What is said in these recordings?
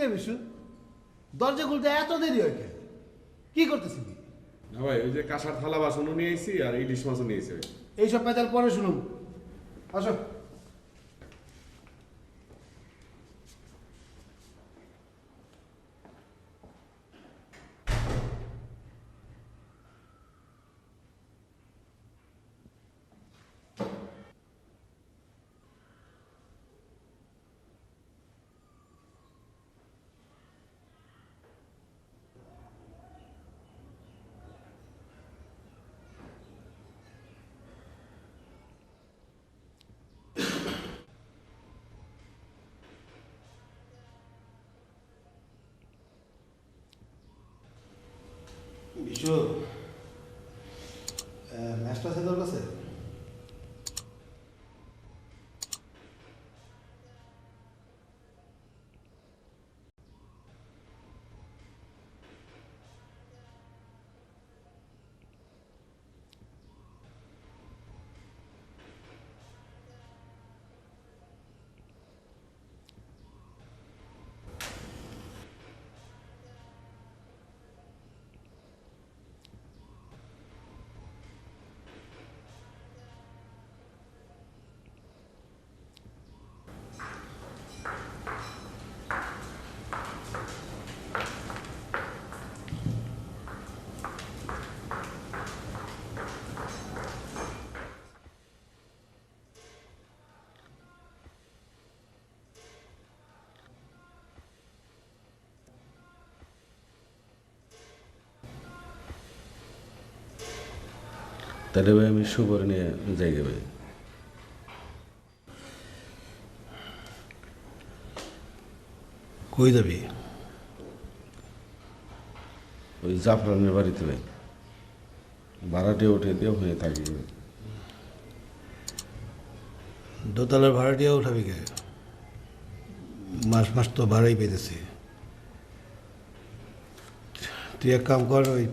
রে বিশু? দরজা খুলতে এত দেরি হয় কেন? কি করতেছি না ভাই ওই যে কাঁসার থালা বাসনও নিয়ে এসেছি আর ইলিশ মাছও নিয়ে এসেছি এইসব পেতাল পরে শুনুন আসো। বিশু ম্যাচটা আছে তোর কাছে? তাহলে ভাই আমি সুপর নিয়ে যাই গে ভাই কই যাবি? ওই জাফরানের বাড়িতে ভাই ভাড়াটে উঠে দিয়ে হয়ে থাকি। দোতলার ভাড়াটিয়া উঠাবি কে? মাস মাস তো ভাড়াই পেতেছি তুই এক কাম কর ওই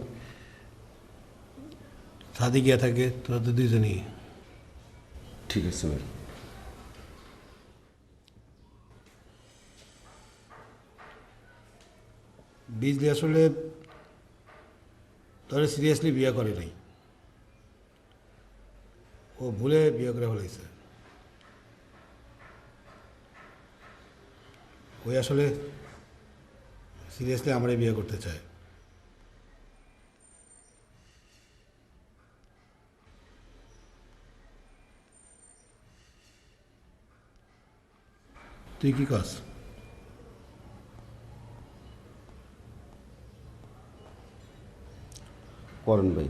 সাদি গিয়া থাকে তোরা তো দুজনই ঠিক আছে ভাই বিজলি আসলে তোরে সিরিয়াসলি বিয়ে করে নাই ও ভুলে বিয়ে করে ফেলাইছে ওই আসলে সিরিয়াসলি আমারই বিয়ে করতে চায় তুই কি কাজ করেন ভাই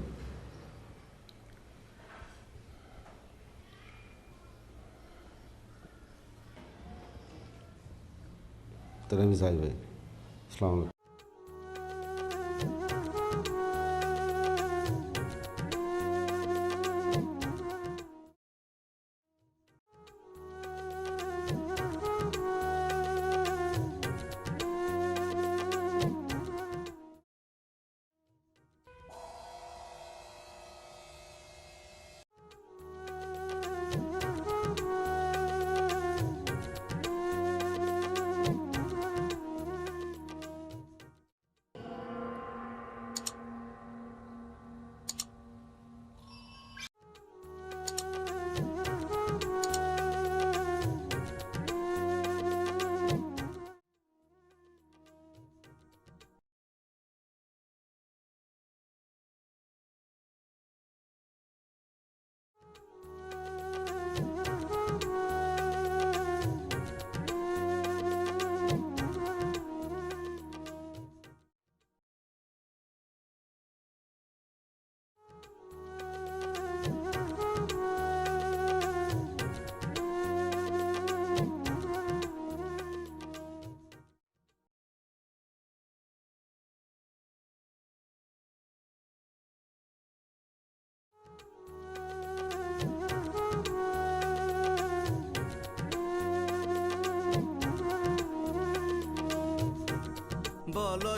তাহলে আমি যাই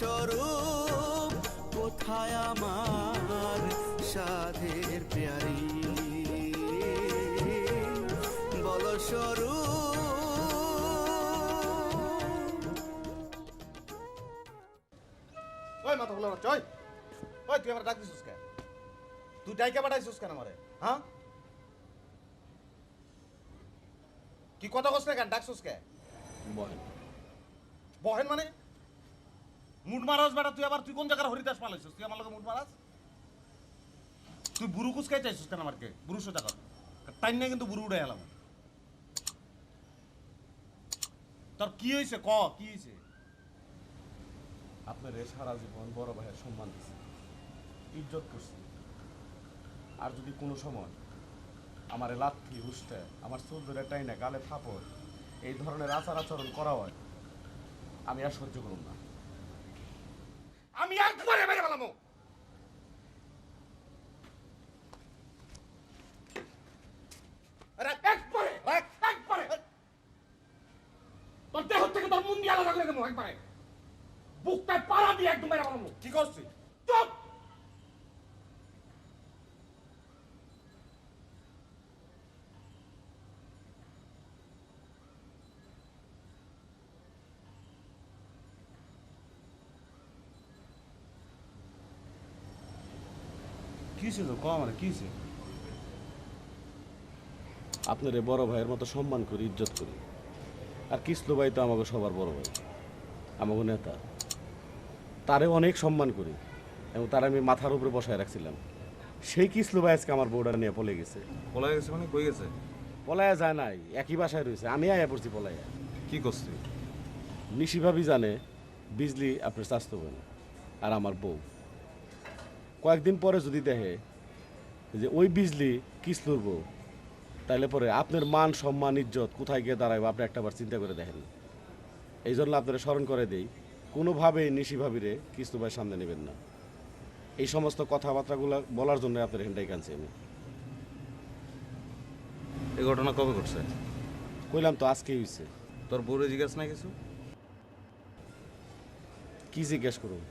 স্বরূপ কোথায় আমার সাধের প্যারি? বল স্বরূপ। ওই মাথা খোলা চই ওই তুই আমার ডাক দিছিস কেন? তুই ডাইকে পাঠাইছিস কেন আমারে? হ্যাঁ? কি কথা কস না কেন? ডাকছিস কে? বহেন। বহেন মানে? মুড মারাস বেটা, তুই আবার, তুই কোন জায়গার হরিদাস পালাইছিস? তুই আমার লগে মুড মারাস? তুই বুড়ু কুসকাই চাইছিস কেন আমারকে? বুড়ু সোজা কর। টাইম না কিন্তু বুড়ু উড়ে এলাম। তোর কি হয়েছে ক, কি হয়েছে আপনার এ সারা জীবন বড় ভাইয়ের সম্মান দিছি। ইজ্জত করছি। আর যদি কোনো সময় আমার লাথি হুসতে আমার চুল ধরে টাইনে গালে থাপড়, এই ধরনের আচার আচরণ করা হয়, আমি আর সহ্য করুন না। আমি একবারে মেরে ফেলামো একবারে একবারে। তোর দেহ থেকে তোর মুন্ডি আলাদা করে দেবো একবারে। বুকটায় পাড়া দিয়ে একদম মেরে ফেলাবো। কি করছিস? আপনার এ বড় ভাইয়ের মতো সম্মান করি ইজ্জত করি। আর কিসলো ভাই তো আমাকে সবার বড় ভাই আমাকে নেতা। তারে অনেক সম্মান করি এবং তার আমি মাথার উপরে বসায় রাখছিলাম। সেই কিসলো ভাই আজকে আমার বউডার নিয়ে পলে গেছে। পলাই গেছে মানে কই গেছে? পলায়া যায় নাই একই বাসায় রয়েছে। আমি আয়া পড়ছি পলায়া। কি করছি? নিশি ভাবি জানে বিজলি আপনার স্বাস্থ্য বোন আর আমার বউ। কয়েকদিন পরে যদি দেখে যে ওই বিজলি কিসলুর বউ তাহলে পরে আপনার মান সম্মান ইজ্জত কোথায় গিয়ে দাঁড়াবে আপনি একটাবার চিন্তা করে দেখেন। এই জন্য আপনারা স্মরণ করে দেই কোনোভাবেই নিশি ভাবিরে কিস্তু ভাই সামনে নেবেন না। এই সমস্ত কথাবার্তাগুলো বলার জন্য আপনার হেনটাই কানছি আমি। এই ঘটনা কবে ঘটছে? কইলাম তো আজকেই হয়েছে তোর বউরে জিজ্ঞাসা না কিছু? কি জিজ্ঞেস করুন